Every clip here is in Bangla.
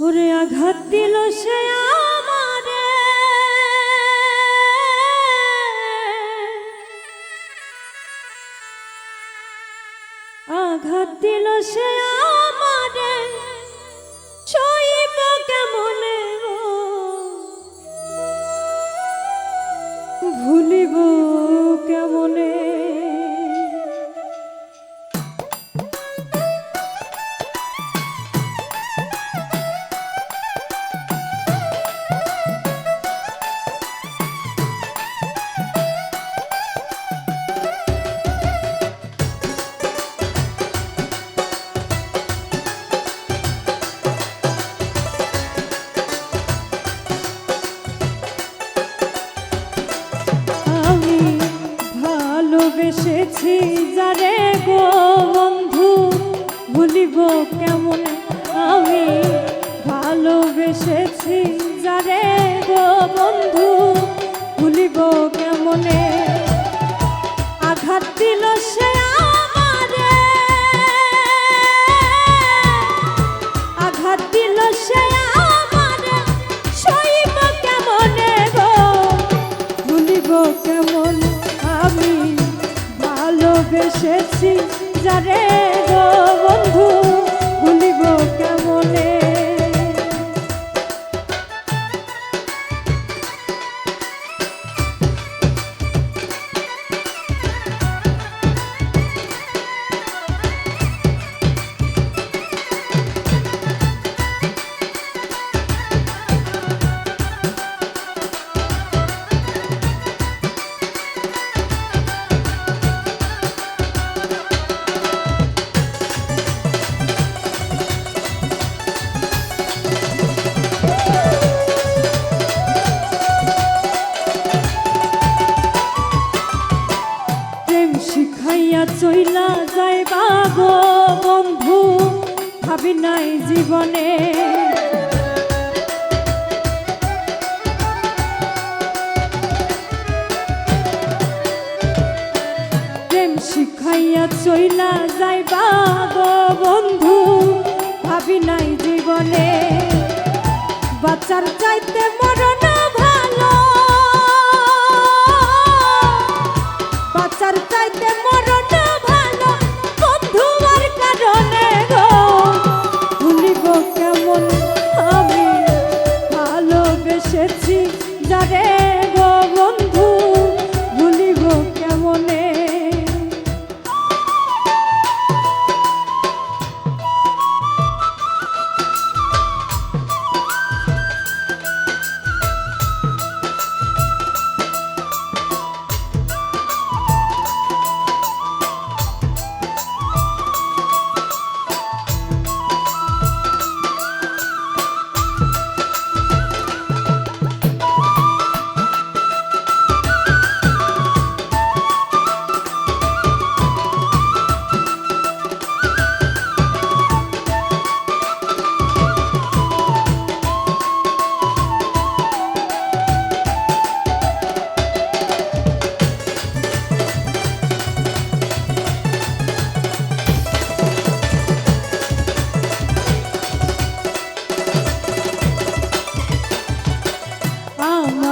ওরে আঘাত দিল সে আমারে। আঘাত দিল সে আমারে। ভালোবেসেছি যারে গো বন্ধু? ভুলিব কেমন? আমি ভালোবেসেছি, যারে গো বন্ধু? ভুলিব কেমনে? আঘাত দিল সে আমারে। আঘাত দিল সে আমারে। সইব কেমনে গো? ভুলিব কেমন? ভালোবেসেছি যারে গো গো বন্ধু, ভাবি নাই জীবনে। প্রেম শিখাইয়া চইলা যাইবা গো বন্ধু, ভাবি নাই জীবনে। বাচ্চার চাইতে মরণ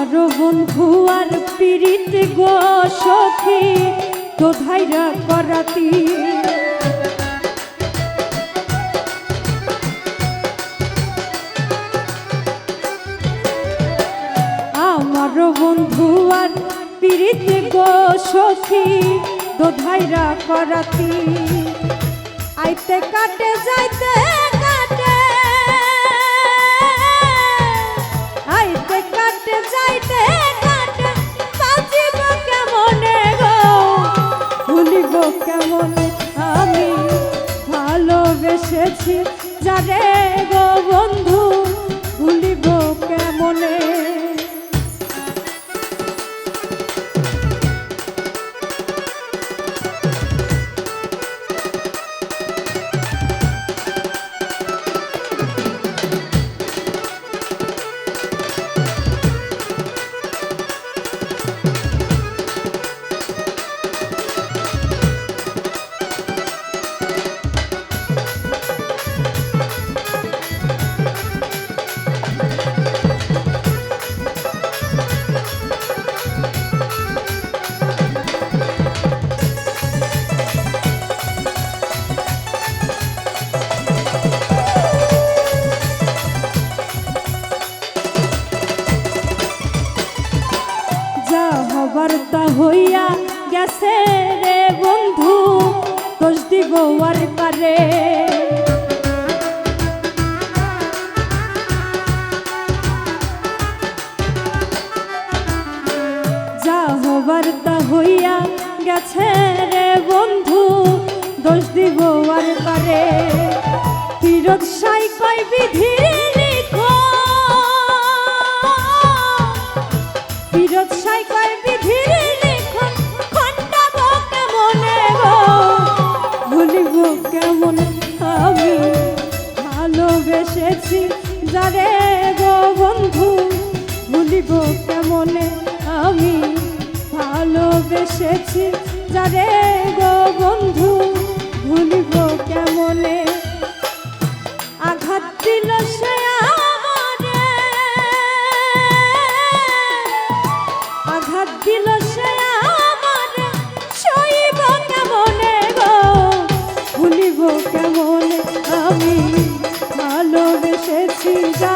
আমার বন্ধু আর পীড়িত গো সখী, তো ধাইরা করাতি। আমার বন্ধু পীড়িত গো সখী, তো ধাইরা করাতি। আইতে কাটে যাইতে ভালোবেসেছি যারে গো বন্ধু ভুলিব বার্তা হইয়া গেছে রে বন্ধু, দোষ দিব আর কারে? যা হবার তা হইয়া গেছে রে বন্ধু, দোষ দিব আর পারে তীরত সাই কয় বিধির ভুলিব কেমনে? আমি ভালোবেসেছি। যারে গো বন্ধু, ভুলিব কেমনে? আঘাত দিল সে আঘাত দিল সে সইব কেমনে গো? ভুলিব কেমনে? আমি ভালোবেসেছি যারে